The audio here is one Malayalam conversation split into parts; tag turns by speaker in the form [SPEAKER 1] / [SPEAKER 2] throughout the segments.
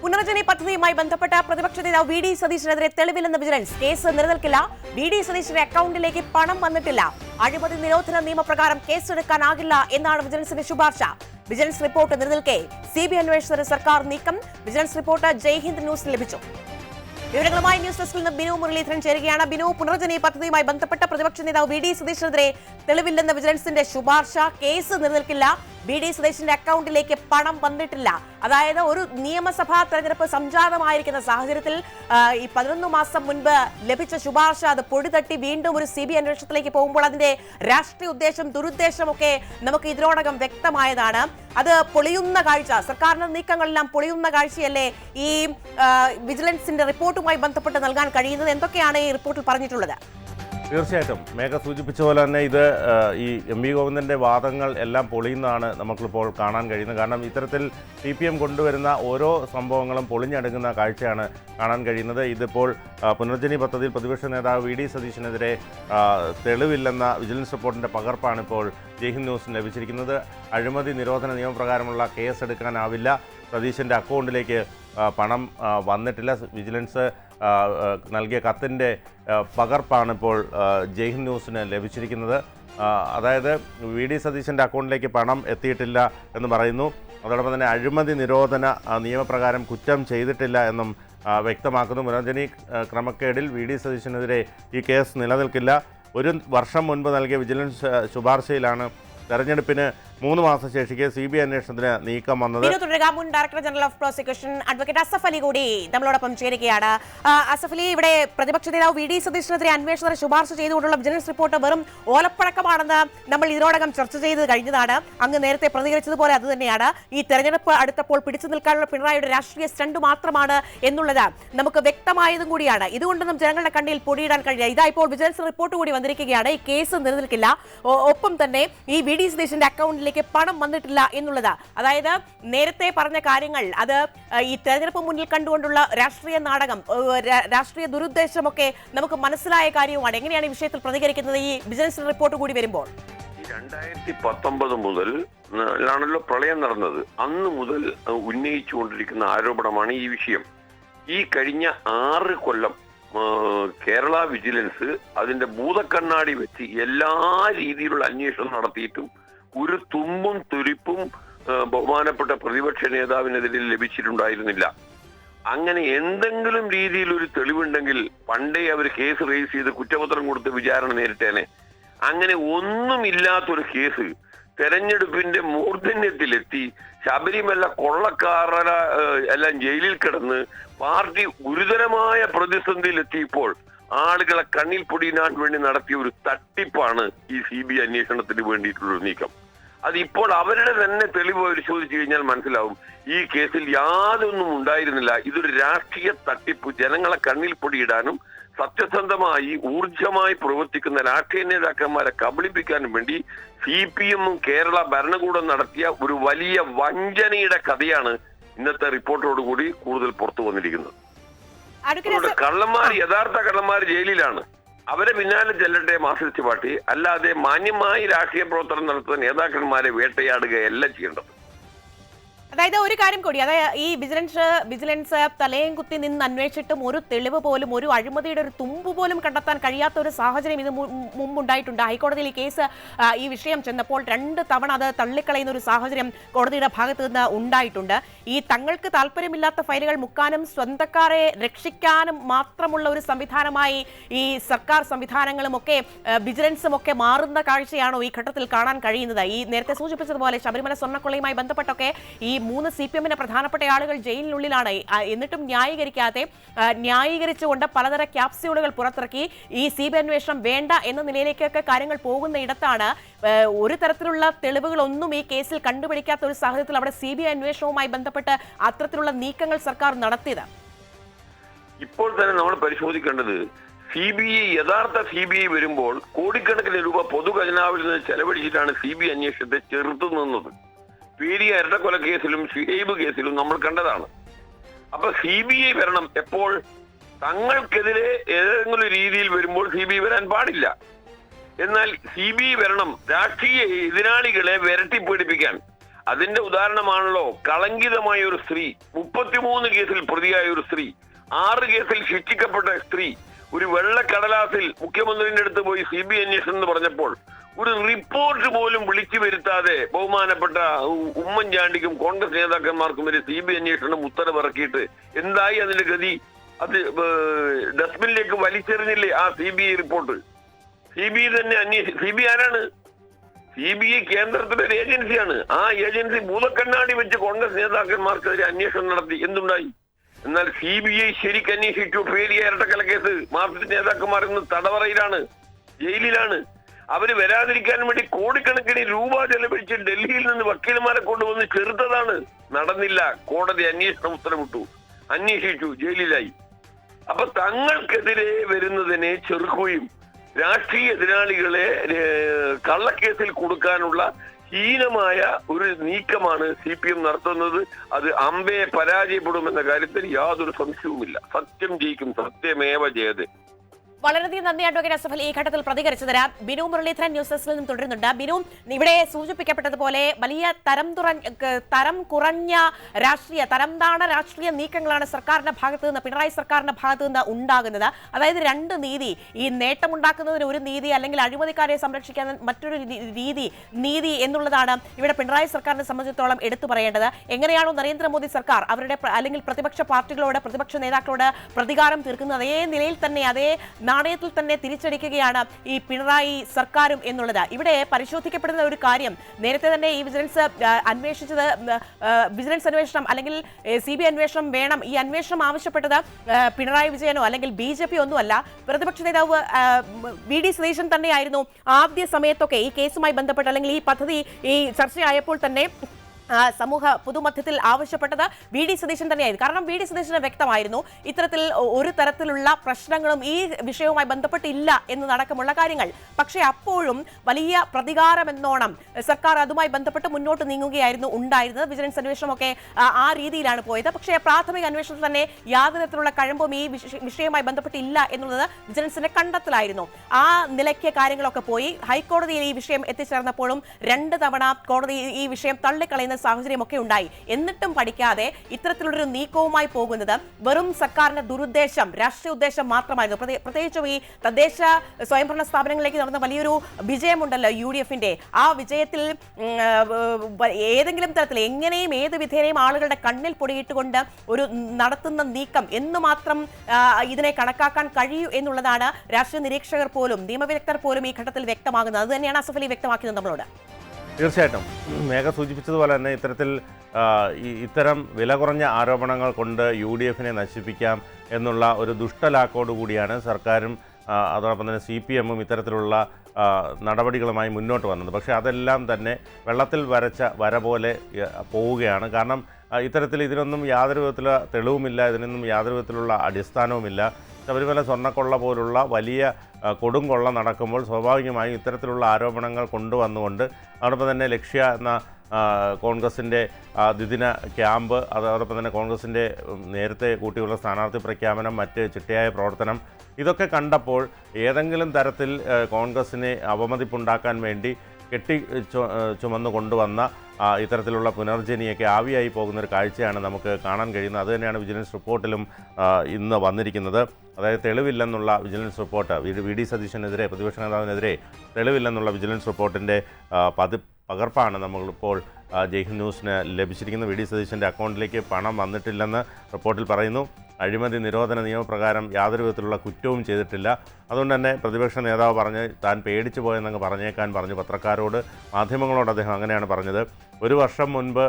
[SPEAKER 1] പുനർജനി പദ്ധതിയുമായി ബന്ധപ്പെട്ട പ്രതിപക്ഷ നേതാവ് വി ഡി സതീശനെതിരെ തെളിവില്ലെന്ന വിജിലൻസ് കേസ് നിലനിൽക്കില്ല. വി ഡി സതീശന്റെ അക്കൗണ്ടിലേക്ക് പണം വന്നിട്ടില്ല. അഴിമതി നിരോധന നിയമപ്രകാരം കേസെടുക്കാനാകില്ല എന്നാണ് വിജിലൻസിന്റെ ശുപാർശ. വിജിലൻസ് റിപ്പോർട്ട് നിലനിൽക്കെ. സി ബി അന്വേഷണത്തിന് സർക്കാർ നീക്കം. വിജിലൻസ് റിപ്പോർട്ട് ജയ്ഹിന്ദ് ന്യൂസ് ലഭിച്ചു. വിവരങ്ങളുമായി ന്യൂസ് ഡെസ്കിൽ നിന്ന് ബിനു മുരളീധരൻ ചേരുകയാണ്. ബിനു പുനർജനി പദ്ധതിയുമായി ബന്ധപ്പെട്ട പ്രതിപക്ഷ നേതാവ് വി ഡി സതീശനെതിരെ തെളിവില്ലെന്ന വിജിലൻസിന്റെ ശുപാർശ കേസ് നിലനിൽക്കില്ല. ബി ഡി സതീശന്റെ അക്കൗണ്ടിലേക്ക് പണം വന്നിട്ടില്ല. അതായത് ഒരു നിയമസഭാ തെരഞ്ഞെടുപ്പ് സംജാതമായിരിക്കുന്ന സാഹചര്യത്തിൽ ഈ പതിനൊന്ന് മാസം മുൻപ് ലഭിച്ച ശുപാർശ അത് പൊടിതട്ടി വീണ്ടും ഒരു സി ബി അന്വേഷണത്തിലേക്ക് പോകുമ്പോൾ അതിന്റെ രാഷ്ട്രീയ ഉദ്ദേശം ദുരുദ്ദേശമൊക്കെ നമുക്ക് ഇതിനോടകം വ്യക്തമായതാണ്. അത് പൊളിയുന്ന കാഴ്ച സർക്കാരിന്റെ നീക്കങ്ങളെല്ലാം പൊളിയുന്ന കാഴ്ചയല്ലേ ഈ വിജിലൻസിന്റെ റിപ്പോർട്ടുമായി ബന്ധപ്പെട്ട് നൽകാൻ കഴിയുന്നത്? എന്തൊക്കെയാണ് ഈ റിപ്പോർട്ടിൽ പറഞ്ഞിട്ടുള്ളത്?
[SPEAKER 2] തീർച്ചയായിട്ടും. മേഘ സൂചിപ്പിച്ച പോലെ തന്നെ ഇത് ഈ എം വി ഗോവിന്ദന്റെ വാദങ്ങൾ എല്ലാം പൊളിയുന്നതാണ് നമുക്കിപ്പോൾ കാണാൻ കഴിയുന്നത്. കാരണം ഇത്തരത്തിൽ സി പി എം കൊണ്ടുവരുന്ന ഓരോ സംഭവങ്ങളും പൊളിഞ്ഞടങ്ങുന്ന കാഴ്ചയാണ് കാണാൻ കഴിയുന്നത്. ഇതിപ്പോൾ പുനർജനി പദ്ധതിയിൽ പ്രതിപക്ഷ നേതാവ് വി ഡി സതീശനെതിരെ തെളിവില്ലെന്ന വിജിലൻസ് റിപ്പോർട്ടിന്റെ പകർപ്പാണ് ഇപ്പോൾ ജയ്ഹിന്ദ് ന്യൂസിന് ലഭിച്ചിരിക്കുന്നത്. അഴിമതി നിരോധന നിയമപ്രകാരമുള്ള കേസ് എടുക്കാനാവില്ല സതീശിന്റെ അക്കൗണ്ടിലേക്ക് പണം വന്നിട്ടില്ല. വിജിലൻസ് നൽകിയ കത്തിന്റെ പകർപ്പാണ് ഇപ്പോൾ ജയ്ഹിന്ദ് ന്യൂസിന് ലഭിച്ചിരിക്കുന്നത്. അതായത് വി ഡി സതീശന്റെ അക്കൗണ്ടിലേക്ക് പണം എത്തിയിട്ടില്ല എന്ന് പറയുന്നു. അതോടൊപ്പം തന്നെ അഴിമതി നിരോധന നിയമപ്രകാരം കുറ്റം ചെയ്തിട്ടില്ല എന്നും വ്യക്തമാക്കുന്നു. പുനർജനി ക്രമക്കേടിൽ വി ഡി സതീശനെതിരെ ഈ കേസ് നിലനിൽക്കില്ല. ഒരു വർഷം മുൻപ് നൽകിയ വിജിലൻസ് ശുപാർശയിലാണ് തെരഞ്ഞെടുപ്പിന് മൂന്ന് മാസം ശേഷിക്ക് സി ബി ഐ അന്വേഷണത്തിന് നീക്കം വന്നത്
[SPEAKER 1] തുടരുക. മുൻ director general of prosecution advocate Asaf Ali കൂടി നമ്മളോടൊപ്പം ചേരുകയാണ്. അസഫ് അലി ഇവിടെ പ്രതിപക്ഷ നേതാവ് വി ഡി സതീഷിനെതിരെ അന്വേഷണത്തിന് ശുപാർശ ചെയ്തുകൊണ്ടുള്ള വിജിലൻസ് റിപ്പോർട്ട് വെറും ഓലപ്പഴക്കമാണെന്ന് നമ്മൾ ഇതിനോടകം ചർച്ച ചെയ്ത് കഴിഞ്ഞതാണ്. അങ്ങ് നേരത്തെ പ്രതികരിച്ചതുപോലെ അത് തന്നെയാണ്. ഈ തെരഞ്ഞെടുപ്പ് അടുത്തപ്പോൾ പിടിച്ചു നിൽക്കാനുള്ള പിണറായിയുടെ രാഷ്ട്രീയ സ്റ്റണ്ട് മാത്രമാണ് എന്നുള്ളത് നമുക്ക് വ്യക്തമായതും കൂടിയാണ്. ഇതുകൊണ്ടൊന്നും ജനങ്ങളുടെ കണ്ണിൽ പൊടിയിടാൻ കഴിയില്ല. ഇതാ ഇപ്പോൾ വിജിലൻസ് റിപ്പോർട്ട് കൂടി വന്നിരിക്കുകയാണ്. ഈ കേസ് നിലനിൽക്കില്ല. ഒപ്പം തന്നെ ഈ വി ഡി സതീഷിന്റെ അക്കൗണ്ടിലേക്ക് പണം വന്നിട്ടില്ല എന്നുള്ളത്. അതായത് നേരത്തെ പറഞ്ഞ കാര്യങ്ങൾ അത് ഈ തെരഞ്ഞെടുപ്പ് മുന്നിൽ കണ്ടുകൊണ്ടുള്ള രാഷ്ട്രീയ നാടകം രാഷ്ട്രീയ ദുരുദ്ദേശമൊക്കെ നമുക്ക് മനസ്സിലായ കാര്യവുമാണ്. എങ്ങനെയാണ് ഈ വിഷയത്തിൽ പ്രതികരിക്കുന്നത്? ഈ ബിസിനസ് റിപ്പോർട്ട് കൂടി വരുമ്പോൾ.
[SPEAKER 3] രണ്ടായിരത്തി പത്തൊമ്പത് മുതൽ ആണല്ലോ പ്രളയം നടന്നത്. അന്ന് മുതൽ ഉന്നയിച്ചുകൊണ്ടിരിക്കുന്ന ആരോപണമാണ് ഈ വിഷയം. ഈ കഴിഞ്ഞ ആറ് കൊല്ലം കേരള വിജിലൻസ് അതിന്റെ ഭൂതക്കണ്ണാടി വെച്ച് എല്ലാ രീതിയിലുള്ള അന്വേഷണം നടത്തിയിട്ടും ഒരു തുമ്പും തുരിപ്പും ബഹുമാനപ്പെട്ട പ്രതിപക്ഷ നേതാവിനെതിരെ ലഭിച്ചിട്ടുണ്ടായിരുന്നില്ല. അങ്ങനെ എന്തെങ്കിലും രീതിയിൽ ഒരു തെളിവുണ്ടെങ്കിൽ പണ്ടേ അവർ കേസ് റേസ് ചെയ്ത് കുറ്റപത്രം കൊടുത്ത് വിചാരണ നേരിട്ടേനെ. അങ്ങനെ ഒന്നുമില്ലാത്തൊരു കേസ് തെരഞ്ഞെടുപ്പിന്റെ മൂർധന്യത്തിലെത്തി ശബരിമല കൊള്ളക്കാരന എല്ലാം ജയിലിൽ കിടന്ന് പാർട്ടി ഗുരുതരമായ പ്രതിസന്ധിയിലെത്തിയപ്പോൾ ആളുകളെ കണ്ണിൽ പൊടിയിനാൻ വേണ്ടി നടത്തിയ ഒരു തട്ടിപ്പാണ് ഈ സി ബി അന്വേഷണത്തിന് വേണ്ടിയിട്ടുള്ള നീക്കം. അത് ഇപ്പോൾ അവരുടെ തന്നെ തെളിവ് പരിശോധിച്ചു കഴിഞ്ഞാൽ മനസ്സിലാവും. ഈ കേസിൽ യാതൊന്നും ഉണ്ടായിരുന്നില്ല. ഇതൊരു രാഷ്ട്രീയ തട്ടിപ്പ്. ജനങ്ങളെ കണ്ണിൽ പൊടിയിടാനും സത്യസന്ധമായി ഊർജമായി പ്രവർത്തിക്കുന്ന രാഷ്ട്രീയ നേതാക്കന്മാരെ കബളിപ്പിക്കാനും വേണ്ടി സി പി എമ്മും കേരള ഭരണകൂടം നടത്തിയ ഒരു വലിയ വഞ്ചനയുടെ കഥയാണ് ഇന്നത്തെ റിപ്പോർട്ടോടുകൂടി കൂടുതൽ പുറത്തു വന്നിരിക്കുന്നത്. കള്ളന്മാർ യഥാർത്ഥ കള്ളന്മാർ ജയിലിലാണ്. അവരെ പിന്നാലെ ചെല്ലട്ടെ മാർക്സിസ്റ്റ് അല്ലാതെ മാന്യമായി രാഷ്ട്രീയ പ്രവർത്തനം നടത്തുന്ന നേതാക്കന്മാരെ വേട്ടയാടുകയല്ല ചെയ്യേണ്ടത്.
[SPEAKER 1] അതായത് ഒരു കാര്യം കൂടി അതായത് ഈ വിജിലൻസ് വിജിലൻസ് തലയും കുത്തി നിന്ന് അന്വേഷിച്ചിട്ടും ഒരു തെളിവ് പോലും ഒരു അഴിമതിയുടെ ഒരു തുമ്പ് പോലും കണ്ടെത്താൻ കഴിയാത്ത ഒരു സാഹചര്യം ഇത് മുമ്പുണ്ടായിട്ടുണ്ട്. ഹൈക്കോടതിയിൽ കേസ് ഈ വിഷയം ചെന്നപ്പോൾ രണ്ട് തവണ അത് തള്ളിക്കളയുന്ന ഒരു സാഹചര്യം കോടതിയുടെ ഭാഗത്ത് നിന്ന് ഉണ്ടായിട്ടുണ്ട്. ഈ തങ്ങൾക്ക് താല്പര്യമില്ലാത്ത ഫയലുകൾ മുക്കാനും സ്വന്തക്കാരെ രക്ഷിക്കാനും മാത്രമുള്ള ഒരു സംവിധാനമായി ഈ സർക്കാർ സംവിധാനങ്ങളും ഒക്കെ വിജിലൻസും ഒക്കെ മാറുന്ന കാഴ്ചയാണോ ഈ ഘട്ടത്തിൽ കാണാൻ കഴിയുന്നത്? ഈ നേരത്തെ സൂചിപ്പിച്ചതുപോലെ ശബരിമല സ്വർണക്കൊള്ളയുമായി ബന്ധപ്പെട്ടൊക്കെ ഈ മൂന്ന് സി പി എമ്മിന്റെ പ്രധാനപ്പെട്ട ആളുകൾ ജയിലിനുള്ളിലാണ്. എന്നിട്ടും ന്യായീകരിക്കാതെ ന്യായീകരിച്ചുകൊണ്ട് പലതര ക്യാപ്സ്യൂളുകൾ പുറത്തിറക്കി. ഈ സി ബി അന്വേഷണം വേണ്ട എന്ന നിലയിലേക്കൊക്കെ കാര്യങ്ങൾ പോകുന്ന ഇടത്താണ് ഒരു തരത്തിലുള്ള തെളിവുകളൊന്നും ഈ കേസിൽ കണ്ടുപിടിക്കാത്ത ഒരു സാഹചര്യത്തിൽ അവിടെ സി ബി ഐ അന്വേഷണവുമായി ബന്ധപ്പെട്ട് അത്തരത്തിലുള്ള നീക്കങ്ങൾ സർക്കാർ നടത്തിയത്.
[SPEAKER 3] ഇപ്പോൾ തന്നെ നമ്മൾ പരിശോധിക്കേണ്ടത് സി ബി ഐ യഥാർത്ഥ സി ബി ഐ വരുമ്പോൾ കോടിക്കണക്കിന് രൂപ പൊതു ഖജനാവിൽ നിന്ന് ചെലവഴിച്ചിട്ടാണ് സി ബി അന്വേഷണത്തെ ചെറുത്തു നിന്നത്. പേരിയ ഇരട്ടക്കൊല കേസിലും ഷുഹൈബ് കേസിലും നമ്മൾ കണ്ടതാണ്. അപ്പൊ സി ബി ഐ വരണം എപ്പോൾ? തങ്ങൾക്കെതിരെ ഏതെങ്കിലും രീതിയിൽ വരുമ്പോൾ സി ബി ഐ വരാൻ പാടില്ല. എന്നാൽ സി ബി ഐ വരണം രാഷ്ട്രീയ എതിരാളികളെ വിരട്ടി പീഡിപ്പിക്കാൻ. അതിന്റെ ഉദാഹരണമാണല്ലോ കളങ്കിതമായ ഒരു സ്ത്രീ മുപ്പത്തിമൂന്ന് കേസിൽ പ്രതിയായ ഒരു സ്ത്രീ ആറ് കേസിൽ ശിക്ഷിക്കപ്പെട്ട സ്ത്രീ ഒരു വെള്ളക്കടലാസിൽ മുഖ്യമന്ത്രിന്റെ അടുത്ത് പോയി സി ബി അന്വേഷണം എന്ന് പറഞ്ഞപ്പോൾ ഒരു റിപ്പോർട്ട് പോലും വിളിച്ചു വരുത്താതെ ബഹുമാനപ്പെട്ട ഉമ്മൻചാണ്ടിക്കും കോൺഗ്രസ് നേതാക്കന്മാർക്കും വരെ സി ബി അന്വേഷണം ഉത്തരവിറക്കിയിട്ട് എന്തായി അതിന്റെ ഗതി? അത് ഡസ്റ്റ്ബിനിലേക്ക് വലിച്ചെറിഞ്ഞില്ലേ ആ C B I report C B I തന്നെ അന്വേഷി സി ബി ആരാണ്? സി ബി ഐ കേന്ദ്രത്തിലെ ഒരു ഏജൻസിയാണ്. ആ ഏജൻസി ഭൂതക്കണ്ണാടി വെച്ച് കോൺഗ്രസ് നേതാക്കന്മാർക്കെതിരെ അന്വേഷണം നടത്തി. എന്തുണ്ടായി? എന്നാൽ സി ബി ഐ ശരിക്ക് അന്വേഷിച്ചു പേരിയ ഇരട്ടക്കല കേസ്. മാർക്സിസ്റ്റ് നേതാക്കന്മാർ ഇന്ന് തടവറയിലാണ് ജയിലിലാണ്. അവർ വരാതിരിക്കാൻ വേണ്ടി കോടിക്കണക്കിന് രൂപ ചെലവഴിച്ച് ഡൽഹിയിൽ നിന്ന് വക്കീലന്മാരെ കൊണ്ടുവന്ന് ചെറുത്തതാണ്. നടന്നില്ല. കോടതി അന്വേഷണം ഉത്തരവിട്ടു. അന്വേഷിച്ചു. ജയിലിലായി. അപ്പൊ തങ്ങൾക്കെതിരെ വരുന്നതിനെ ചെറുക്കുകയും രാഷ്ട്രീയ എതിരാളികളെ കള്ളക്കേസിൽ കൊടുക്കാനുള്ള ഹീനമായ ഒരു നീക്കമാണ് സി പി എം നടത്തുന്നത്. അത് അമ്പയെ പരാജയപ്പെടുമെന്ന കാര്യത്തിൽ യാതൊരു സംശയവുമില്ല. സത്യം ജയിക്കും. സത്യമേവ ജയതേ.
[SPEAKER 1] വളരെയധികം നന്ദി അഡ്വക്കേറ്റ് അസഫൽ ഈ ഘട്ടത്തിൽ പ്രതികരിച്ചു തരാം ബിനു മുരളീധരൻ ന്യൂസ് ഡെസ്കിൽ നിന്നും തുടരുന്നുണ്ട്. ബിനു ഇവിടെ സൂചിപ്പിക്കപ്പെട്ടതുപോലെ വലിയ തരം തുറ തരം കുറഞ്ഞ രാഷ്ട്രീയ തരം താണ രാഷ്ട്രീയ നീക്കങ്ങളാണ് സർക്കാരിന്റെ ഭാഗത്ത് നിന്ന് പിണറായി സർക്കാരിന്റെ ഭാഗത്ത് നിന്ന് ഉണ്ടാകുന്നത്. അതായത് രണ്ട് നീതി ഈ നേട്ടമുണ്ടാക്കുന്നതിന് ഒരു നീതി അല്ലെങ്കിൽ അഴിമതിക്കാരെ സംരക്ഷിക്കാൻ മറ്റൊരു രീതി നീതി എന്നുള്ളതാണ് ഇവിടെ പിണറായി സർക്കാരിനെ സംബന്ധിച്ചിടത്തോളം എടുത്തു പറയേണ്ടത്. എങ്ങനെയാണോ നരേന്ദ്രമോദി സർക്കാർ അവരുടെ അല്ലെങ്കിൽ പ്രതിപക്ഷ പാർട്ടികളോട് പ്രതിപക്ഷ നേതാക്കളോട് പ്രതികാരം തീർക്കുന്നത് അതേ നിലയിൽ തന്നെ അതേ നാണയത്തിൽ തന്നെ തിരിച്ചടിക്കുകയാണ് ഈ പിണറായി സർക്കാരും എന്നുള്ളത്. ഇവിടെ പരിശോധിക്കപ്പെടുന്ന ഒരു കാര്യം നേരത്തെ തന്നെ ഈ വിജിലൻസ് അന്വേഷിച്ചത് വിജിലൻസ് അന്വേഷണം അല്ലെങ്കിൽ സി ബി അന്വേഷണം വേണം. ഈ അന്വേഷണം ആവശ്യപ്പെട്ടത് പിണറായി വിജയനോ അല്ലെങ്കിൽ ബി ജെ പി ഒന്നുമല്ല പ്രതിപക്ഷ നേതാവ് വി ഡി സതീശൻ തന്നെയായിരുന്നു ആദ്യ സമയത്തൊക്കെ ഈ കേസുമായി ബന്ധപ്പെട്ട് അല്ലെങ്കിൽ ഈ പദ്ധതി ഈ ചർച്ചയായപ്പോൾ തന്നെ സമൂഹ പൊതുമധ്യത്തിൽ ആവശ്യപ്പെട്ടത് വി ഡി സതീശൻ തന്നെയായിരുന്നു. കാരണം വി ഡി സതീശന് വ്യക്തമായിരുന്നു ഇത്തരത്തിൽ ഒരു തരത്തിലുള്ള പ്രശ്നങ്ങളും ഈ വിഷയവുമായി ബന്ധപ്പെട്ടില്ല എന്ന് നടക്കമുള്ള കാര്യങ്ങൾ. പക്ഷേ അപ്പോഴും വലിയ പ്രതികാരമെന്നോണം സർക്കാർ അതുമായി ബന്ധപ്പെട്ട് മുന്നോട്ട് നീങ്ങുകയായിരുന്നു ഉണ്ടായിരുന്നത്. വിജിലൻസ് അന്വേഷണമൊക്കെ ആ, രീതിയിലാണ് പോയത്. പക്ഷേ പ്രാഥമിക അന്വേഷണത്തിൽ തന്നെ യാതൊരു തരത്തിലുള്ള കഴമ്പും ഈ വിഷയവുമായി ബന്ധപ്പെട്ടില്ല എന്നുള്ളത് വിജിലൻസിന്റെ കണ്ടെത്തലായിരുന്നു. ആ നിലയ്ക്ക് കാര്യങ്ങളൊക്കെ പോയി. ഹൈക്കോടതിയിൽ ഈ വിഷയം എത്തിച്ചേർന്നപ്പോഴും രണ്ട് തവണ കോടതി ഈ വിഷയം തള്ളിക്കളയുന്ന സാഹചര്യമൊക്കെ ഉണ്ടായി. എന്നിട്ടും പഠിക്കാതെ ഇത്തരത്തിലുള്ളൊരു നീക്കവുമായി പോകുന്നത് വെറും സർക്കാരിന്റെ ദുരുദ്ദേശം രാഷ്ട്രീയ ഉദ്ദേശം മാത്രമായിരുന്നു. പ്രത്യേക- പ്രത്യേകിച്ചും ഈ തദ്ദേശ സ്വയംഭരണ സ്ഥാപനങ്ങളിലേക്ക് നടന്ന വലിയൊരു വിജയമുണ്ടല്ലോ യു ഡി എഫിന്റെ ആ വിജയത്തിൽ ഏതെങ്കിലും തരത്തിൽ എങ്ങനെയും ഏത് വിധേനയും ആളുകളുടെ കണ്ണിൽ പൊടിയിട്ടുകൊണ്ട് ഒരു നടത്തുന്ന നീക്കം എന്ന് മാത്രം ഇതിനെ കണക്കാക്കാൻ കഴിയൂ എന്നുള്ളതാണ് രാഷ്ട്രീയ നിരീക്ഷകർ പോലും നിയമവിദഗ്ധർ പോലും ഈ ഘട്ടത്തിൽ വ്യക്തമാകുന്നത്. അത് തന്നെയാണ് വ്യക്തമാക്കുന്നത് അലി വ്യക്തമാക്കിയത് നമ്മളോട്.
[SPEAKER 2] തീർച്ചയായിട്ടും. മേഘ സൂചിപ്പിച്ചതുപോലെ തന്നെ ഇത്തരത്തിൽ ഇത്തരം വില കുറഞ്ഞ ആരോപണങ്ങൾ കൊണ്ട് യു ഡി എഫിനെ നശിപ്പിക്കാം എന്നുള്ള ഒരു ദുഷ്ടലാക്കോട് കൂടിയാണ് സർക്കാരും അതോടൊപ്പം തന്നെ സി പി എമ്മും ഇത്തരത്തിലുള്ള നടപടികളുമായി മുന്നോട്ട് വന്നത്. പക്ഷേ അതെല്ലാം തന്നെ വെള്ളത്തിൽ വരച്ച വര പോലെ പോവുകയാണ്. കാരണം ഇത്തരത്തിൽ ഇതിനൊന്നും യാതൊരു വിധത്തിലുള്ള തെളിവുമില്ല ഇതിനൊന്നും യാതൊരു വിധത്തിലുള്ള അടിസ്ഥാനവുമില്ല. ശബരിമല സ്വർണക്കൊള്ള പോലുള്ള വലിയ കൊടുങ്കൊള്ള നടക്കുമ്പോൾ സ്വാഭാവികമായും ഇത്തരത്തിലുള്ള ആരോപണങ്ങൾ കൊണ്ടുവന്നുകൊണ്ട് അതോടൊപ്പം തന്നെ ലക്ഷ്യ എന്ന കോൺഗ്രസിന്റെ ദ്വിദിന ക്യാമ്പ് അതോടൊപ്പം തന്നെ കോൺഗ്രസിന്റെ നേരത്തെ കൂട്ടിയുള്ള സ്ഥാനാർത്ഥി പ്രഖ്യാപനം മറ്റ് ചിട്ടയായ പ്രവർത്തനം ഇതൊക്കെ കണ്ടപ്പോൾ ഏതെങ്കിലും തരത്തിൽ കോൺഗ്രസ്സിനെ അവമതിപ്പുണ്ടാക്കാൻ വേണ്ടി കെട്ടി ചുമന്നു കൊണ്ടുവന്ന ഇത്തരത്തിലുള്ള പുനർജനിയൊക്കെ ആവിയായി പോകുന്ന ഒരു കാഴ്ചയാണ് നമുക്ക് കാണാൻ കഴിയുന്നത്. അതുതന്നെയാണ് വിജിലൻസ് റിപ്പോർട്ടിലും ഇന്ന് വന്നിരിക്കുന്നത്. അതായത് തെളിവില്ലെന്നുള്ള വിജിലൻസ് റിപ്പോർട്ട് വി ഡി സതീശനെതിരെ പ്രതിപക്ഷ നേതാവിനെതിരെ തെളിവില്ലെന്നുള്ള വിജിലൻസ് റിപ്പോർട്ടിന്റെ പതി പകർപ്പാണ് നമ്മളിപ്പോൾ ജയ്ഹിന്ദ് ന്യൂസിന് ലഭിച്ചിരിക്കുന്നത്. വി ഡി സതീശന്റെ അക്കൗണ്ടിലേക്ക് പണം വന്നിട്ടില്ലെന്ന് റിപ്പോർട്ടിൽ പറയുന്നു. അഴിമതി നിരോധന നിയമപ്രകാരം യാതൊരു വിധത്തിലുള്ള കുറ്റവും ചെയ്തിട്ടില്ല. അതുകൊണ്ട് തന്നെ പ്രതിപക്ഷ നേതാവ് പറഞ്ഞ് താൻ പേടിച്ചു പോയെന്നങ്ങ് പറഞ്ഞേക്കാൻ പറഞ്ഞു പത്രക്കാരോട്. മാധ്യമങ്ങളോട് അദ്ദേഹം അങ്ങനെയാണ് പറഞ്ഞത്. ഒരു വർഷം മുൻപ്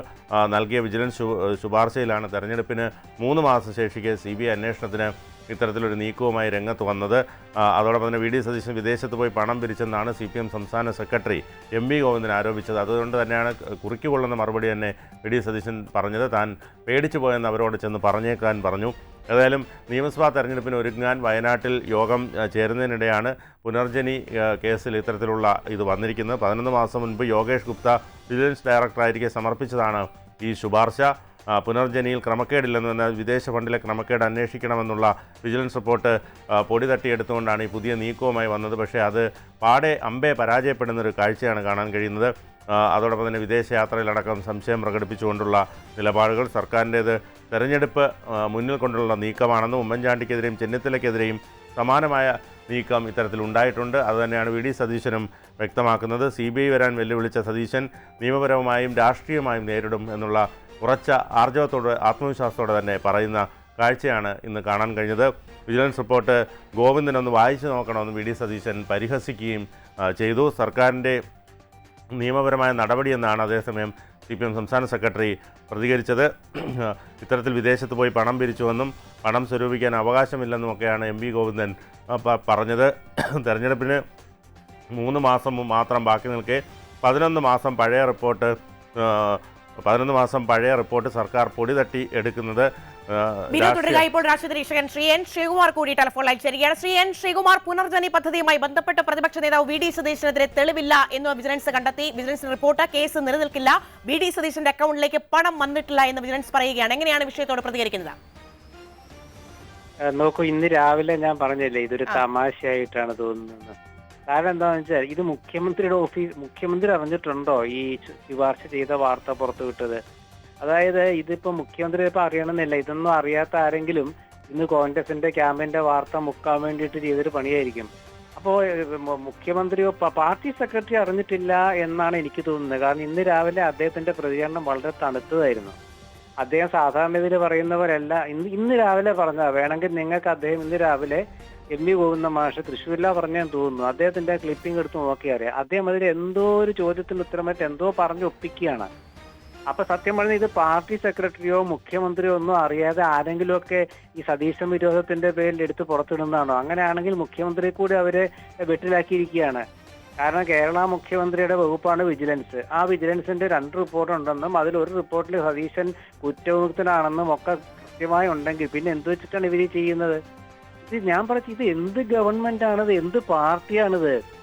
[SPEAKER 2] നൽകിയ വിജിലൻസ് ശുപാർശയിലാണ് തെരഞ്ഞെടുപ്പിന് മൂന്ന് മാസം ശേഷിക്കെ സി ബി ഐ അന്വേഷണത്തിന് ഇത്തരത്തിലൊരു നീക്കവുമായി രംഗത്ത് വന്നത്. അതോടൊപ്പം തന്നെ വി ഡി സതീശൻ വിദേശത്ത് പോയി പണം പിരിച്ചെന്നാണ് സി പി എം സംസ്ഥാന സെക്രട്ടറി എം വി ഗോവിന്ദൻ ആരോപിച്ചത്. അതുകൊണ്ട് തന്നെയാണ് കുറിക്കുകൊള്ളുന്ന മറുപടി തന്നെ വി ഡി സതീശൻ പറഞ്ഞത്. താൻ പേടിച്ചു പോയെന്ന് അവരോട് ചെന്ന് പറഞ്ഞേക്കാൻ പറഞ്ഞു. ഏതായാലും നിയമസഭാ തെരഞ്ഞെടുപ്പിന് ഒരുങ്ങാൻ വയനാട്ടിൽ യോഗം ചേരുന്നതിനിടെയാണ് പുനർജനി കേസിൽ ഇത്തരത്തിലുള്ള ഇത് വന്നിരിക്കുന്നത്. പതിനൊന്ന് മാസം മുൻപ് യോഗേഷ് ഗുപ്ത വിജിലൻസ് ഡയറക്ടറായിരിക്കെ സമർപ്പിച്ചതാണ് ഈ ശുപാർശ. പുനർജനിയിൽ ക്രമക്കേടില്ലെന്ന് വിദേശ ഫണ്ടിലെ ക്രമക്കേട് അന്വേഷിക്കണമെന്നുള്ള വിജിലൻസ് റിപ്പോർട്ട് പൊടി തട്ടിയെടുത്തുകൊണ്ടാണ് ഈ പുതിയ നീക്കവുമായി വന്നത്. പക്ഷേ അത് പാടെ അമ്പേ പരാജയപ്പെടുന്നൊരു കാഴ്ചയാണ് കാണാൻ കഴിയുന്നത്. അതോടൊപ്പം തന്നെ വിദേശയാത്രയിലടക്കം സംശയം പ്രകടിപ്പിച്ചുകൊണ്ടുള്ള നിലപാടുകൾ സർക്കാരിന്റേത് തെരഞ്ഞെടുപ്പ് മുന്നിൽ കൊണ്ടുള്ള നീക്കമാണെന്നും ഉമ്മൻചാണ്ടിക്കെതിരെയും ചെന്നിത്തലയ്ക്കെതിരെയും സമാനമായ നീക്കം ഇത്തരത്തിൽ ഉണ്ടായിട്ടുണ്ട്. അതുതന്നെയാണ് വി ഡി സതീശനും വ്യക്തമാക്കുന്നത്. സി ബി ഐ വരാൻ വെല്ലുവിളിച്ച സതീശൻ നിയമപരമായും രാഷ്ട്രീയമായും നേരിടും എന്നുള്ള ഉറച്ച ആർജവത്തോട് ആത്മവിശ്വാസത്തോടെ തന്നെ പറയുന്ന കാഴ്ചയാണ് ഇന്ന് കാണാൻ കഴിഞ്ഞത്. വിജിലൻസ് റിപ്പോർട്ട് ഗോവിന്ദനൊന്ന് വായിച്ചു നോക്കണമെന്ന് വി ഡി സതീശൻ പരിഹസിക്കുകയും ചെയ്തു. സർക്കാരിന്റെ നിയമപരമായ നടപടിയെന്നാണ് അതേസമയം സി പി എം സംസ്ഥാന സെക്രട്ടറി പ്രതികരിച്ചത്. ഇത്തരത്തിൽ വിദേശത്ത് പോയി പണം പിരിച്ചുവെന്നും പണം സ്വരൂപിക്കാൻ അവകാശമില്ലെന്നുമൊക്കെയാണ് എം വി ഗോവിന്ദൻ പറഞ്ഞത്. തെരഞ്ഞെടുപ്പിന് മൂന്ന് മാസം മാത്രം ബാക്കി നിൽക്കെ പതിനൊന്ന് മാസം പഴയ റിപ്പോർട്ട് പതിനൊന്ന് മാസം പഴയ റിപ്പോർട്ട് സർക്കാർ പൊടി തട്ടി എടുക്കുന്നത് ആ,
[SPEAKER 1] ബിനു തുടരുക ഇപ്പോൾ രാഷ്ട്രീയ നിരീക്ഷകൻ ശ്രീ എൻ ശ്രീകുമാർ കൂടി ടെലിഫോൺ ലൈൻ ചേരുകയാണ് ശ്രീ എൻ ശ്രീകുമാർ പുനർജനി പദ്ധതിയുമായി ബന്ധപ്പെട്ട് പ്രതിപക്ഷ നേതാവ് വി ഡി സതീശനെതിരെ തെളിവില്ല എന്ന് വിജിലൻസ് കണ്ടെത്തി. വിജിലൻസ് റിപ്പോർട്ട് കേസ് നിലനിൽക്കില്ല. വി ഡി സതീശന്റെ അക്കൗണ്ടിലേക്ക് പണം വന്നിട്ടില്ല എന്ന് വിജിലൻസ് പറയുകയാണ്. എങ്ങനെയാണ് വിഷയത്തോട് പ്രതികരിക്കുന്നത്?
[SPEAKER 4] നോക്കൂ ഇന്ന് രാവിലെ ഞാൻ പറഞ്ഞില്ലേ ഇതൊരു തമാശയായിട്ടാണ് തോന്നുന്നത്. കാരണം എന്താണെന്ന് വെച്ചാൽ ഇത് മുഖ്യമന്ത്രിയുടെ ഓഫീസ് മുഖ്യമന്ത്രി അറിഞ്ഞിട്ടുണ്ടോ ഈ ശുപാർശ ചെയ്ത വാർത്ത പുറത്തു വിട്ടത്? അതായത് ഇതിപ്പോ മുഖ്യമന്ത്രി ഇപ്പൊ അറിയണമെന്നില്ല. ഇതൊന്നും അറിയാത്ത ആരെങ്കിലും ഇന്ന് കോൺഗ്രസിന്റെ ക്യാമ്പിന്റെ വാർത്ത മുക്കാൻ വേണ്ടിയിട്ട് ചെയ്തൊരു പണിയായിരിക്കും. അപ്പോ മുഖ്യമന്ത്രിയോ പാർട്ടി സെക്രട്ടറി അറിഞ്ഞിട്ടില്ല എന്നാണ് എനിക്ക് തോന്നുന്നത്. കാരണം ഇന്ന് രാവിലെ അദ്ദേഹത്തിന്റെ പ്രതികരണം വളരെ തണുത്തതായിരുന്നു. അദ്ദേഹം സാധാരണ ഇതിൽ പറയുന്നവരല്ല. ഇന്ന് ഇന്ന് രാവിലെ പറഞ്ഞ വേണമെങ്കിൽ നിങ്ങൾക്ക് അദ്ദേഹം ഇന്ന് രാവിലെ എം വി ഗോവിന്ദ മാഷ് തൃശ്ശൂരില തോന്നുന്നു. അദ്ദേഹത്തിന്റെ ക്ലിപ്പിംഗ് എടുത്ത് നോക്കിയാൽ അറിയാം അദ്ദേഹം അതിൽ എന്തോ ഒരു ചോദ്യത്തിന് ഉത്തരമായിട്ട് എന്തോ പറഞ്ഞ് ഒപ്പിക്കുകയാണ്. അപ്പൊ സത്യം പറഞ്ഞാൽ ഇത് പാർട്ടി സെക്രട്ടറിയോ മുഖ്യമന്ത്രിയോ ഒന്നും അറിയാതെ ആരെങ്കിലുമൊക്കെ ഈ സതീശൻ വിരോധത്തിന്റെ പേരിൽ എടുത്ത് പുറത്തിടുന്നതാണോ? അങ്ങനെയാണെങ്കിൽ മുഖ്യമന്ത്രി കൂടി അവരെ വെട്ടിലാക്കിയിരിക്കുകയാണ്. കാരണം കേരള മുഖ്യമന്ത്രിയുടെ വകുപ്പാണ് വിജിലൻസ്. ആ വിജിലൻസിന്റെ രണ്ട് റിപ്പോർട്ട് ഉണ്ടെന്നും അതിൽ ഒരു റിപ്പോർട്ടിൽ സതീശൻ കുറ്റവിമുക്തനാണെന്നും ഒക്കെ കൃത്യമായി ഉണ്ടെങ്കിൽ പിന്നെ എന്ത് വെച്ചിട്ടാണ് ഇവർ ചെയ്യുന്നത്? ഞാൻ പറഞ്ഞു ഇത് എന്ത് ഗവൺമെന്റ് ആണിത്? എന്ത് പാർട്ടിയാണിത്?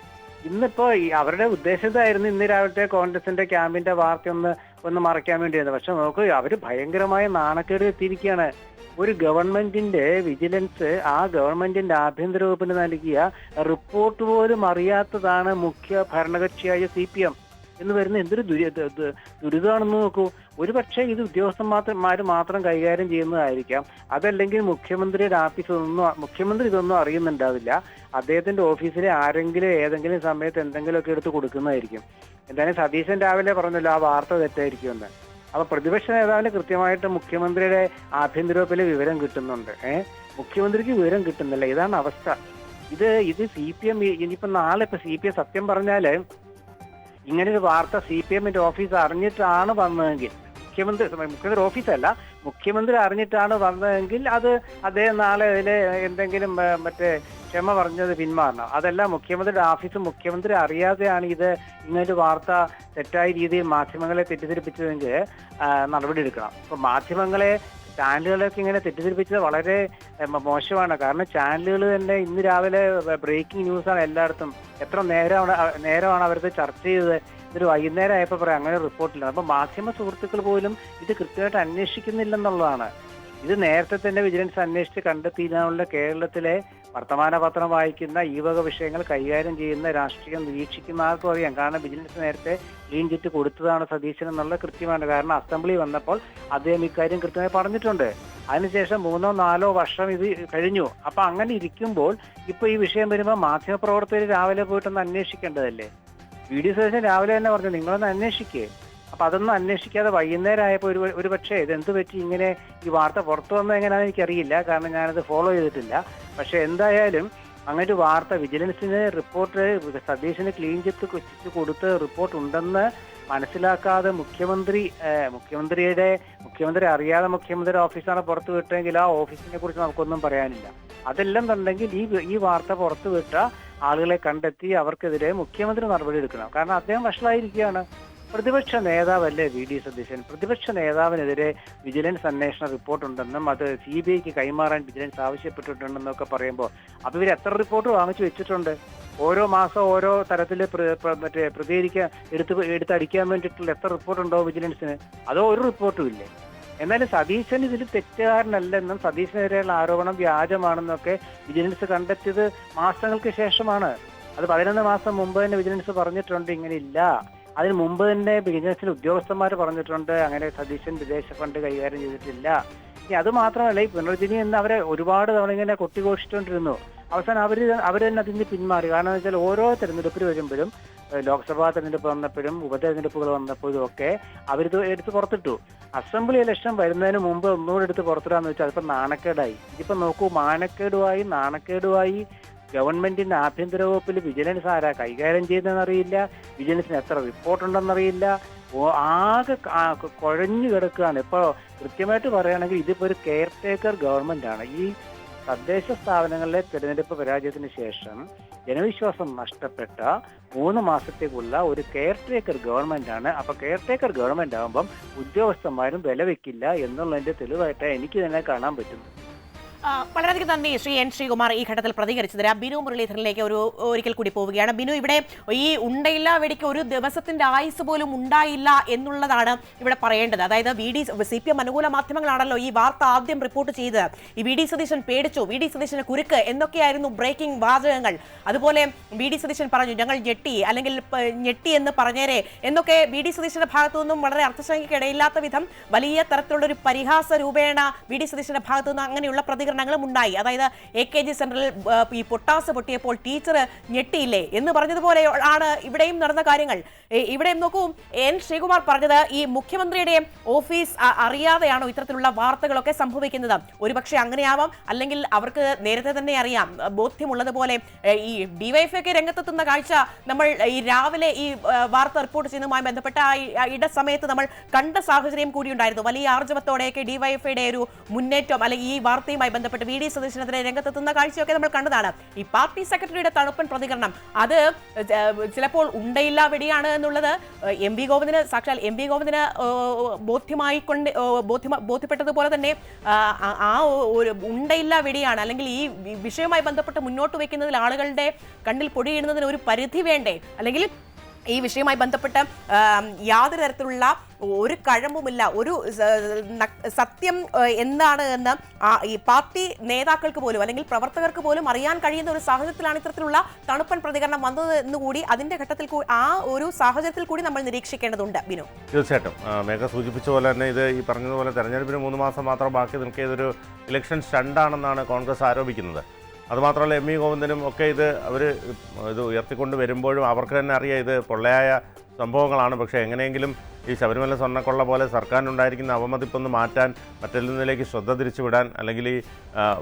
[SPEAKER 4] ഇന്നിപ്പോ അവരുടെ ഉദ്ദേശത്തായിരുന്നു ഇന്ന് രാവിലത്തെ കോൺഗ്രസിന്റെ ക്യാമ്പിന്റെ വാർത്ത ഒന്ന് ഒന്ന് മറയ്ക്കാൻ വേണ്ടിയായിരുന്നു. പക്ഷെ നോക്ക് അവർ ഭയങ്കരമായ നാണക്കേട് എത്തിയിരിക്കുകയാണ്. ഒരു ഗവൺമെന്റിന്റെ വിജിലൻസ് ആ ഗവൺമെന്റിന്റെ ആഭ്യന്തര വകുപ്പിന് നൽകിയ റിപ്പോർട്ട് പോലും അറിയാത്തതാണ് മുഖ്യ ഭരണകക്ഷിയായ സി പി എം. എന്ന് വരുന്ന എന്തൊരു ദുരി ദുരിതമാണെന്ന് നോക്കൂ. ഒരു പക്ഷേ ഇത് ഉദ്യോഗസ്ഥന്മാർ മാത്രം കൈകാര്യം ചെയ്യുന്നതായിരിക്കാം. അതല്ലെങ്കിൽ മുഖ്യമന്ത്രിയുടെ ഓഫീസ് ഒന്നും മുഖ്യമന്ത്രി ഇതൊന്നും അറിയുന്നുണ്ടാവില്ല. അദ്ദേഹത്തിന്റെ ഓഫീസിലെ ആരെങ്കിലും ഏതെങ്കിലും സമയത്ത് എന്തെങ്കിലുമൊക്കെ എടുത്ത് കൊടുക്കുന്നതായിരിക്കും. എന്തായാലും സതീശൻ രാവിലെ പറഞ്ഞല്ലോ ആ വാർത്ത തെറ്റായിരിക്കുമെന്ന്. അപ്പൊ പ്രതിപക്ഷ നേതാവിന് കൃത്യമായിട്ട് മുഖ്യമന്ത്രിയുടെ ആഭ്യന്തര വകുപ്പിലെ വിവരം കിട്ടുന്നുണ്ട്. ഏഹ് മുഖ്യമന്ത്രിക്ക് വിവരം കിട്ടുന്നില്ല. ഇതാണ് അവസ്ഥ. ഇത് ഇത് സി പി എം ഇനിയിപ്പോ നാളെ ഇപ്പൊ സി പി എം സത്യം പറഞ്ഞാൽ ഇങ്ങനെ ഒരു വാർത്ത സി പി എമ്മിന്റെ ഓഫീസ് അറിഞ്ഞിട്ടാണ് വന്നതെങ്കിൽ മുഖ്യമന്ത്രി മുഖ്യമന്ത്രി ഓഫീസല്ല മുഖ്യമന്ത്രി അറിഞ്ഞിട്ടാണ് വന്നതെങ്കിൽ അത് അദ്ദേഹം നാളെ അതിൽ എന്തെങ്കിലും മറ്റേ ക്ഷമ പറഞ്ഞത് പിന്മാറണം. അതല്ല മുഖ്യമന്ത്രിയുടെ ഓഫീസ് മുഖ്യമന്ത്രി അറിയാതെയാണ് ഇത് ഇങ്ങനൊരു വാർത്ത തെറ്റായ രീതിയിൽ മാധ്യമങ്ങളെ തെറ്റിദ്ധരിപ്പിച്ചതെങ്കിൽ നടപടി എടുക്കണം. അപ്പൊ മാധ്യമങ്ങളെ ചാനലുകളൊക്കെ ഇങ്ങനെ തെറ്റിദ്ധരിപ്പിച്ചത് വളരെ മോശമാണ്. കാരണം ചാനലുകൾ തന്നെ ഇന്ന് രാവിലെ ബ്രേക്കിംഗ് ന്യൂസാണ് എല്ലായിടത്തും. എത്ര നേരമാണ് നേരമാണ് അവരത് ചർച്ച ചെയ്തത്. ഇതൊരു വൈകുന്നേരം ആയപ്പോൾ പറയാം അങ്ങനെ റിപ്പോർട്ടില്ല അപ്പൊ മാധ്യമ സുഹൃത്തുക്കൾ പോലും ഇത് കൃത്യമായിട്ട് അന്വേഷിക്കുന്നില്ലെന്നുള്ളതാണ്. ഇത് നേരത്തെ തന്നെ വിജിലൻസ് അന്വേഷിച്ച് കണ്ടെത്തിയിരുന്നുള്ള കേരളത്തിലെ വർത്തമാന പത്രം വായിക്കുന്ന ഈ വക വിഷയങ്ങൾ കൈകാര്യം ചെയ്യുന്ന രാഷ്ട്രീയം നിരീക്ഷിക്കുന്ന ആർക്കും അറിയാം. കാരണം വിജിലൻസ് നേരത്തെ ക്ലീൻ ചിറ്റ് കൊടുത്തതാണ് സതീശൻ എന്നുള്ള കൃത്യമാണ്. കാരണം അസംബ്ലി വന്നപ്പോൾ അദ്ദേഹം ഇക്കാര്യം കൃത്യമായി പറഞ്ഞിട്ടുണ്ട്. അതിനുശേഷം മൂന്നോ നാലോ വർഷം ഇത് കഴിഞ്ഞു. അപ്പൊ അങ്ങനെ ഇരിക്കുമ്പോൾ ഇപ്പൊ ഈ വിഷയം വരുമ്പോൾ മാധ്യമപ്രവർത്തകർ രാവിലെ പോയിട്ടൊന്ന് അന്വേഷിക്കേണ്ടതല്ലേ? വി ഡി സതീശൻ രാവിലെ തന്നെ പറഞ്ഞു നിങ്ങളൊന്ന് അന്വേഷിക്കേ. അപ്പൊ അതൊന്നും അന്വേഷിക്കാതെ വൈകുന്നേരം ആയപ്പോൾ ഒരു ഒരു പക്ഷേ ഇത് എന്ത് പറ്റി? ഇങ്ങനെ ഈ വാർത്ത പുറത്തു വന്നത് എങ്ങനെയാണെന്ന് എനിക്കറിയില്ല. കാരണം ഞാനത് ഫോളോ ചെയ്തിട്ടില്ല. പക്ഷെ എന്തായാലും അങ്ങനെ ഒരു വാർത്ത വിജിലൻസിന് റിപ്പോർട്ട് സതീശന് ക്ലീൻ ചിറ്റ് കൊടുത്ത് റിപ്പോർട്ട് ഉണ്ടെന്ന് മനസ്സിലാക്കാതെ മുഖ്യമന്ത്രി മുഖ്യമന്ത്രിയുടെ മുഖ്യമന്ത്രി അറിയാതെ മുഖ്യമന്ത്രി ഓഫീസാണ് പുറത്തു വിട്ടെങ്കിൽ ആ ഓഫീസിനെ കുറിച്ച് നമുക്കൊന്നും പറയാനില്ല. അതെല്ലാം ഉണ്ടെങ്കിൽ ഈ ഈ വാർത്ത പുറത്തു വിട്ട ആളുകളെ കണ്ടെത്തി അവർക്കെതിരെ മുഖ്യമന്ത്രി നടപടി എടുക്കണം. കാരണം അദ്ദേഹം വഷളായിരിക്കുകയാണ്. പ്രതിപക്ഷ നേതാവല്ലേ വി ഡി സതീശൻ? പ്രതിപക്ഷ നേതാവിനെതിരെ വിജിലൻസ് അന്വേഷണ റിപ്പോർട്ട് ഉണ്ടെന്നും അത് സി ബി ഐക്ക് കൈമാറാൻ വിജിലൻസ് ആവശ്യപ്പെട്ടിട്ടുണ്ടെന്നൊക്കെ പറയുമ്പോൾ അപ്പൊ ഇവർ എത്ര റിപ്പോർട്ട് വാങ്ങിച്ചു വെച്ചിട്ടുണ്ട്? ഓരോ മാസം ഓരോ തരത്തിൽ മറ്റേ പ്രതികരിക്കാൻ എടുത്ത് എടുത്തടിക്കാൻ വേണ്ടിയിട്ടുള്ള എത്ര റിപ്പോർട്ട് ഉണ്ടോ വിജിലൻസിന്? അതോ ഒരു റിപ്പോർട്ടും ഇല്ലേ? എന്നാലും സതീശൻ ഇതിൽ തെറ്റുകാരനല്ലെന്നും സതീശനെതിരെയുള്ള ആരോപണം വ്യാജമാണെന്നൊക്കെ വിജിലൻസ് കണ്ടെത്തിയത് മാസങ്ങൾക്ക് ശേഷമാണ്. അത് പതിനൊന്ന് മാസം മുമ്പ് തന്നെ വിജിലൻസ് പറഞ്ഞിട്ടുണ്ട് ഇങ്ങനെ ഇല്ല. അതിന് മുമ്പ് തന്നെ വിജിലൻസിൽ ഉദ്യോഗസ്ഥന്മാർ പറഞ്ഞിട്ടുണ്ട് അങ്ങനെ സതീശൻ വിദേശ ഫണ്ട് കൈകാര്യം ചെയ്തിട്ടില്ല. ഇനി അത് മാത്രമല്ല ഈ പുനർജനി എന്ന് അവരെ ഒരുപാട് തവണ ഇങ്ങനെ കൊട്ടിഘോഷിച്ചുകൊണ്ടിരുന്നു. അവസാനം അവർ അവർ തന്നെ അതിൽ നിന്ന് പിന്മാറി. കാരണം എന്ന് വെച്ചാൽ ഓരോ തെരഞ്ഞെടുപ്പിൽ വരുമ്പോഴും ലോക്സഭാ തെരഞ്ഞെടുപ്പ് വന്നപ്പോഴും ഉപതെരഞ്ഞെടുപ്പുകൾ വന്നപ്പോഴും ഒക്കെ അവരിത് എടുത്ത് പുറത്തിട്ടു. അസംബ്ലി ഇലക്ഷൻ വരുന്നതിന് മുമ്പ് ഒന്നുകൂടെ എടുത്ത് പുറത്തിടാന്ന് വെച്ചാൽ അതിപ്പോ നാണക്കേടായി. ഇതിപ്പോ നോക്കൂ മാനക്കേടുമായി നാണക്കേടുമായി ഗവൺമെന്റിന്റെ ആഭ്യന്തര വകുപ്പിൽ വിജിലൻസ് ആരാ കൈകാര്യം ചെയ്യുന്നതെന്ന് അറിയില്ല വിജിലൻസിന് എത്ര റിപ്പോർട്ട് ഉണ്ടെന്നറിയില്ല ആകെ കുഴഞ്ഞു കിടക്കുകയാണ്. ഇപ്പൊ കൃത്യമായിട്ട് പറയുകയാണെങ്കിൽ ഇതിപ്പോ ഒരു കെയർ ടേക്കർ ആണ് ഈ തദ്ദേശ സ്ഥാപനങ്ങളിലെ തെരഞ്ഞെടുപ്പ് പരാജയത്തിന് ശേഷം ജനവിശ്വാസം നഷ്ടപ്പെട്ട മൂന്ന് മാസത്തേക്കുള്ള ഒരു കെയർ ടേക്കർ ആണ് അപ്പൊ കെയർ ടേക്കർ ഗവൺമെന്റ് ആകുമ്പം ഉദ്യോഗസ്ഥന്മാരും വില വെക്കില്ല എന്നുള്ളതിന്റെ തെളിവായിട്ട് എനിക്ക് തന്നെ കാണാൻ പറ്റുന്നു
[SPEAKER 1] വളരെയധികം നന്ദി ശ്രീ എൻ ശ്രീകുമാർ ഈ ഘട്ടത്തിൽ പ്രതികരിച്ചതിന്. ബിനു മുരളീധരനിലേക്ക് ഒരു ഒരിക്കൽ കൂടി പോവുകയാണ്. ബിനു ഇവിടെ ഈ ഉണ്ടയില്ല വെടിക്ക് ഒരു ദിവസത്തിന്റെ ആയുസ് പോലും ഉണ്ടായില്ല എന്നുള്ളതാണ് ഇവിടെ പറയേണ്ടത്. അതായത് V D C P M അനുകൂല മാധ്യമങ്ങളാണല്ലോ ഈ വാർത്ത ആദ്യം റിപ്പോർട്ട് ചെയ്തത്. ഈ വി ഡി സതീശൻ പേടിച്ചു വി ഡി സതീശന് കുരുക്ക് എന്നൊക്കെയായിരുന്നു ബ്രേക്കിംഗ് വാചകങ്ങൾ. അതുപോലെ വി ഡി സതീശൻ പറഞ്ഞു ഞങ്ങൾ ഞെട്ടി അല്ലെങ്കിൽ ഞെട്ടി എന്ന് പറഞ്ഞേരെ എന്നൊക്കെ വി ഡി സതീശന്റെ ഭാഗത്തു നിന്നും വളരെ അർത്ഥശങ്കയ്ക്കിടയില്ലാത്ത വിധം വലിയ തരത്തിലുള്ള ഒരു പരിഹാസ രൂപേണ വി ഡി സതീശന്റെ ഭാഗത്തു നിന്ന് അങ്ങനെയുള്ള പ്രതികരണങ്ങളും ഉണ്ടായി അതായത് എ കെ ജി സെന്ററിൽ ഈ പൊട്ടാസ് പൊട്ടിയപ്പോൾ ടീച്ചർ ഞെട്ടിയില്ലേ എന്ന് പറഞ്ഞതുപോലെ ആണ് ഇവിടെയും നടന്ന കാര്യങ്ങൾ. ഇവിടെയും നോക്കൂ എൻ ശ്രീകുമാർ പറഞ്ഞത് ഈ മുഖ്യമന്ത്രിയുടെ ഓഫീസ് അറിയാതെയാണോ ഇത്തരത്തിലുള്ള വാർത്തകളൊക്കെ സംഭവിക്കുന്നത്? ഒരുപക്ഷെ അങ്ങനെയാവാം അല്ലെങ്കിൽ അവർക്ക് നേരത്തെ തന്നെ അറിയാം. ബോധ്യമുള്ളതുപോലെ ഈ ഈ ഡിവൈഎഫ്ഐക്ക് രംഗത്തെത്തുന്ന കാഴ്ച നമ്മൾ ഈ രാവിലെ ഈ വാർത്ത റിപ്പോർട്ട് ചെയ്യുന്നതുമായി ബന്ധപ്പെട്ട ഇട സമയത്ത് നമ്മൾ കണ്ട സാഹചര്യം കൂടിയുണ്ടായിരുന്നു. വലിയ ആർജവത്തോടെയൊക്കെ ഡിവൈഎഫ്ഐയുടെ ഒരു മുന്നേറ്റം അല്ലെങ്കിൽ ഈ വാർത്തയുമായി ബന്ധപ്പെട്ട് വി ഡി സതീശനെതിരെ രംഗത്തെത്തുന്ന കാഴ്ചയൊക്കെ നമ്മൾ കണ്ടതാണ്. ഈ പാർട്ടി സെക്രട്ടറിയുടെ തണുപ്പൻ പ്രതികരണം അത് ചിലപ്പോൾ ഉണ്ടയില്ല വെടിയാണ് എന്നുള്ളത് എം വി ഗോവിന്ദന് സാക്ഷാൽ എം വി ഗോവിന്ദന് ബോധ്യമായി കൊണ്ട് ഏഹ്, ബോധ്യപ്പെട്ടതുപോലെ തന്നെ ആ, ഒരു ഉണ്ടയില്ല വെടിയാണ് അല്ലെങ്കിൽ ഈ വിഷയവുമായി ബന്ധപ്പെട്ട് മുന്നോട്ട് വയ്ക്കുന്നതിൽ ആളുകളുടെ കണ്ണിൽ പൊടിയിടുന്നതിന് ഒരു പരിധി വേണ്ടേ? അല്ലെങ്കിൽ ഈ വിഷയവുമായി ബന്ധപ്പെട്ട് യാതൊരു തരത്തിലുള്ള ഒരു കഴമ്പുമില്ല ഒരു സത്യം എന്താണ് എന്ന് ഈ പാർട്ടി നേതാക്കൾക്ക് പോലും അല്ലെങ്കിൽ പ്രവർത്തകർക്ക് പോലും അറിയാൻ കഴിയുന്ന ഒരു സാഹചര്യത്തിലാണ് ഇത്തരത്തിലുള്ള തണുപ്പൻ പ്രതികരണം വന്നത് എന്നുകൂടി അതിന്റെ ഘട്ടത്തിൽ ആ ഒരു സാഹചര്യത്തിൽ കൂടി നമ്മൾ നിരീക്ഷിക്കേണ്ടതുണ്ട്. ബിനു.
[SPEAKER 2] തീർച്ചയായിട്ടും. മേഘ സൂചിപ്പിച്ച പോലെ തന്നെ ഇത് ഈ പറഞ്ഞതുപോലെ തെരഞ്ഞെടുപ്പിന് മൂന്ന് മാസം മാത്രം ബാക്കി നിൽക്കിയതൊരു ഇലക്ഷൻ സ്റ്റണ്ടാണെന്നാണ് കോൺഗ്രസ് ആരോപിക്കുന്നത്. അതുമാത്രമല്ല എം വി ഗോവിന്ദനും ഒക്കെ ഇത് അവർ ഇത് ഉയർത്തിക്കൊണ്ട് വരുമ്പോഴും അവർക്ക് തന്നെ അറിയാം ഇത് പൊള്ളയായ സംഭവങ്ങളാണ്. പക്ഷേ എങ്ങനെയെങ്കിലും ഈ ശബരിമല സ്വർണക്കൊള്ള പോലെ സർക്കാരിനുണ്ടായിരിക്കുന്ന അവമതിപ്പൊന്ന് മാറ്റാൻ മറ്റൊന്നിലേക്ക് ശ്രദ്ധ തിരിച്ചുവിടാൻ അല്ലെങ്കിൽ ഈ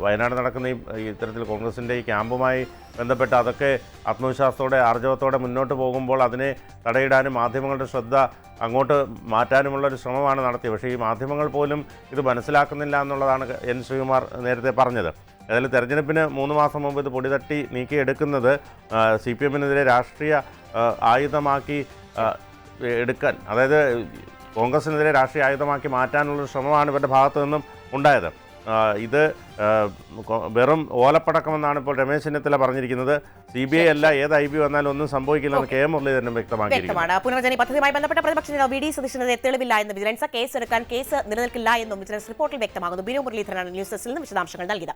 [SPEAKER 2] വയനാട് നടക്കുന്ന ഈ ഇത്തരത്തിൽ കോൺഗ്രസിന്റെ ഈ ക്യാമ്പുമായി ബന്ധപ്പെട്ട് അതൊക്കെ ആത്മവിശ്വാസത്തോടെ ആർജവത്തോടെ മുന്നോട്ട് പോകുമ്പോൾ അതിനെ തടയിടാനും മാധ്യമങ്ങളുടെ ശ്രദ്ധ അങ്ങോട്ട് മാറ്റാനുമുള്ള ഒരു ശ്രമമാണ് നടത്തിയത്. പക്ഷേ ഈ മാധ്യമങ്ങൾ പോലും ഇത് മനസ്സിലാക്കുന്നില്ല എന്നുള്ളതാണ് എൻ ശ്രീകുമാർ നേരത്തെ പറഞ്ഞത്. ഏതായാലും തെരഞ്ഞെടുപ്പിന് മൂന്ന് മാസം മുമ്പ് ഇത് പൊടിതട്ടി നീക്കിയെടുക്കുന്നത് സി പി എമ്മിനെതിരെ രാഷ്ട്രീയ ആയുധമാക്കി എടുക്കാൻ. അതായത് കോൺഗ്രസിനെതിരെ രാഷ്ട്രീയ ആയുധമാക്കി മാറ്റാനുള്ള ശ്രമമാണ് ഇവരുടെ ഭാഗത്തു നിന്നും ഉണ്ടായത്. ഇത് വെറും ഓലപ്പടക്കമെന്നാണ് ഇപ്പോൾ രമേശ് ചെന്നിത്തല പറഞ്ഞിരിക്കുന്നത്. സി ബി ഐ അല്ല ഏത് ഐ ബി വന്നാലും ഒന്നും സംഭവിക്കില്ലെന്ന് കെ മുരളീധരനും വ്യക്തമാക്കിയിരിക്കുന്നു.
[SPEAKER 1] വ്യക്തമാണ്. പുനർജനി പദ്ധതിയുമായി ബന്ധപ്പെട്ട പ്രതിപക്ഷ നേതാവ് വി ഡി സതീശനെതിരെ തെളിവില്ല എന്ന് വിജിലൻസ്. കേസ് എടുക്കാൻ കേസ് നിലനിൽക്കില്ല എന്നും വിജിലൻസ് റിപ്പോർട്ടിൽ വ്യക്തമാകുന്നു. ബിനു മുരളീധരനാണ് ന്യൂസ് ഡെസ്കിൽ നിന്ന് വിശദാംശങ്ങൾ നൽകിയത്.